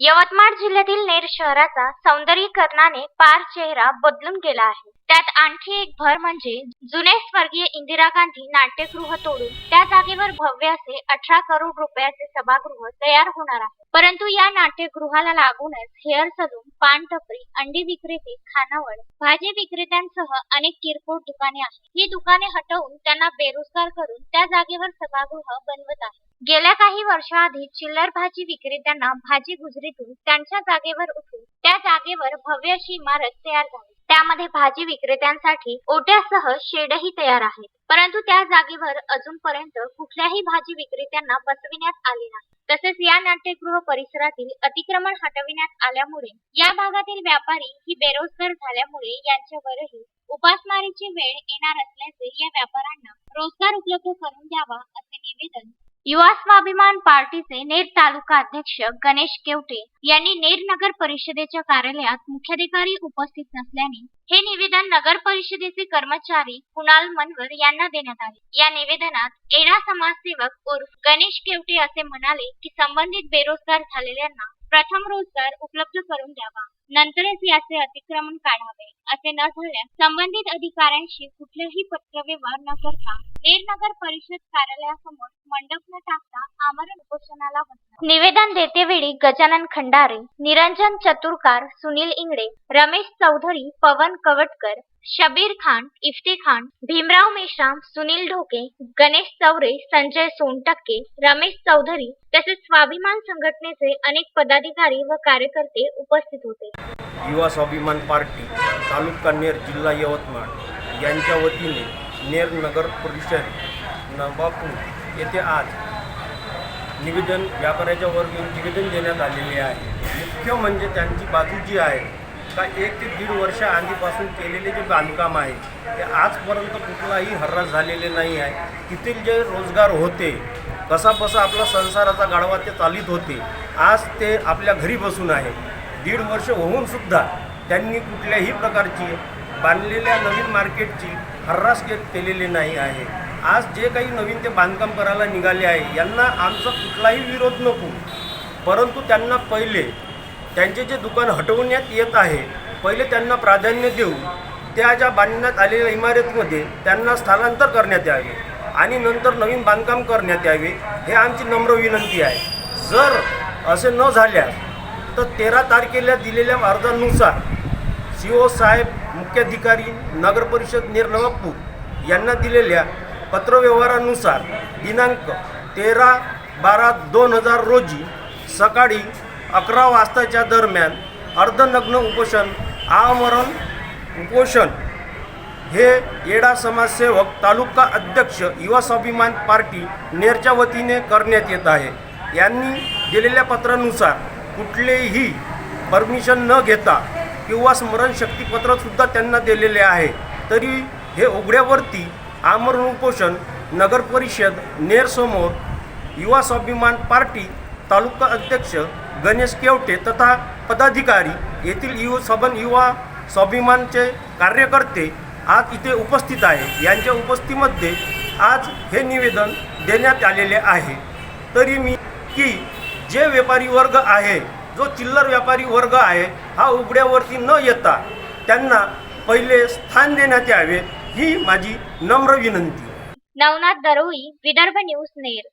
यवतमाळ जिल्ह्यातील नेर शहराचा सौंदर्यीकरणाने पार चेहरा बदलून गेला आहे. त्यात आणखी एक भर म्हणजे जुने स्वर्गीय इंदिरा गांधी नाट्यगृह तोडून त्या जागेवर भव्य असे अठरा करोड रुपयाचे सभागृह तयार होणार आहे. परंतु या नाट्यगृहाला लागूनच हेअर सलून पानटपरी अंडी विक्रेते खानावळ भाजी विक्रेत्यांसह अनेक किरकोळ दुकाने आहेत. ही दुकाने हटवून त्यांना बेरोजगार करून त्या जागेवर सभागृह बनवत आहे गेल्या काही वर्षाआधी चिल्लर भाजी विक्रेत्यांना भाजी गुजरीतून त्यांच्या जागेवर उठून त्या जागेवर भव्य अशी इमारत तयार झाली. त्यामध्ये भाजी विक्रेत्यांसाठी ओट्यासह शेडही तयार आहेत. परंतु त्या जागेवर अजूनपर्यंत कुठल्याही भाजी विक्रेत्यांना बसविण्यात आले नाही. तसेच या नाट्यगृह परिसरातील अतिक्रमण हटविण्यात आल्यामुळे या भागातील व्यापारी ही बेरोजगार झाल्यामुळे यांच्यावरही उपासमारीची वेळ येणार असल्याचे या व्यापाऱ्यांना रोजगार उपलब्ध करून द्यावा असे निवेदन युवा स्वाभिमान पार्टीचे नेर तालुका अध्यक्ष गणेश केवटे यांनी नेर नगर परिषदेच्या कार्यालयात मुख्याधिकारी उपस्थित नसल्याने हे निवेदन नगर परिषदेचे कर्मचारी कुणाल मनवर यांना देण्यात आले. या निवेदनात एडा समाजसेवक उर्फ गणेश केवटे असे म्हणाले की संबंधित बेरोजगार झालेल्यांना प्रथम रोजगार उपलब्ध करून द्यावा. नंतरच याचे अतिक्रमण काढावे असे न झाल्यास संबंधित अधिकाऱ्यांशी कुठलेही पत्रव्यवहार न करता नेर नगर परिषद कार्यालयासमोर मंडप न टाकता आमरण उपोषणाला बसला निवेदन देतेवेळी गजानन खंडारे निरंजन चतुरकार सुनील इंगडे रमेश चौधरी पवन कवटकर शबीर खान इफ्ते खान भीमराव मेश्राम सुनील ढोके गणेश चौरे संजय सोनटक्के रमेश चौधरी तसेच स्वाभिमान संघटनेचे अनेक पदाधिकारी व कार्यकर्ते उपस्थित होते. युवा स्वाभिमान पार्टी तालुका नेर जिल्हा यवतमाळ यांच्या वतीने नेर नगर परिषद नवापूर येथे आज निवेदन व्यापाऱ्याच्या वर निवेदन देण्यात आलेले आहे. मुख्य म्हणजे त्यांची बाजू जी आहे का एक ते दीड वर्ष आधीपासून केलेले जे बांधकाम आहे ते आजपर्यंत कुठलाही हर्रास झालेले नाही आहे. तिथील जे रोजगार होते कसा बसा आपला संसाराचा गाडवा ते चालित होते. आज ते आपल्या घरी बसून आहे. दीड वर्ष होऊन सुद्धा त्यांनी कुठल्याही प्रकारची बांधलेल्या नवीन मार्केटची हर्रास केलेली नाही आहे. आज जे काही नवीन ते बांधकाम करायला निघाले आहे यांना आमचा कुठलाही विरोध नको. परंतु त्यांना पहिले त्यांचे जे दुकान हटवण्यात येत आहे पहिले त्यांना प्राधान्य देऊन त्या ज्या बांधण्यात आलेल्या इमारतीमध्ये त्यांना स्थलांतर करण्यात यावे आणि नंतर नवीन बांधकाम करण्यात यावे हे आमची नम्र विनंती आहे. जर असे न झाल्यास तर तेरा तारखेला दिलेल्या अर्जानुसार सी ओ साहेब मुख्याधिकारी नगरपरिषद निर्नवापूर यांना दिलेल्या पत्रव्यवहारानुसार दिनांक तेरा बारा दोन हजार रोजी सकाळी अकरा वाजताच्या दरम्यान अर्धनग्न उपोषण आमरण उपोषण हे येडा समाजसेवक तालुका अध्यक्ष युवा स्वाभिमान पार्टी नेरच्या वतीने करण्यात येत आहे. यांनी दिलेल्या पत्रानुसार कुठलेही परमिशन न घेता किंवा स्मरणशक्तीपत्रसुद्धा त्यांना दिलेले आहे. तरी हे उघड्यावरती आमरण उपोषण नगर परिषद नेरसमोर युवा स्वाभिमान पार्टी तालुका अध्यक्ष गणेश केवटे तथा पदाधिकारी येथील यु सबन युवा स्वाभिमानचे कार्यकर्ते आज इथे उपस्थित आहे यांच्या उपस्थितीमध्ये आज हे निवेदन देण्यात आलेले आहे. तरी मी की जे व्यापारी वर्ग आहे जो चिल्लर व्यापारी वर्ग आहे हा उघड्यावरती न येता त्यांना पहिले स्थान देण्यात यावे ही माझी नम्र विनंती. नवनाथ दरोई विदर्भ न्यूज नेर.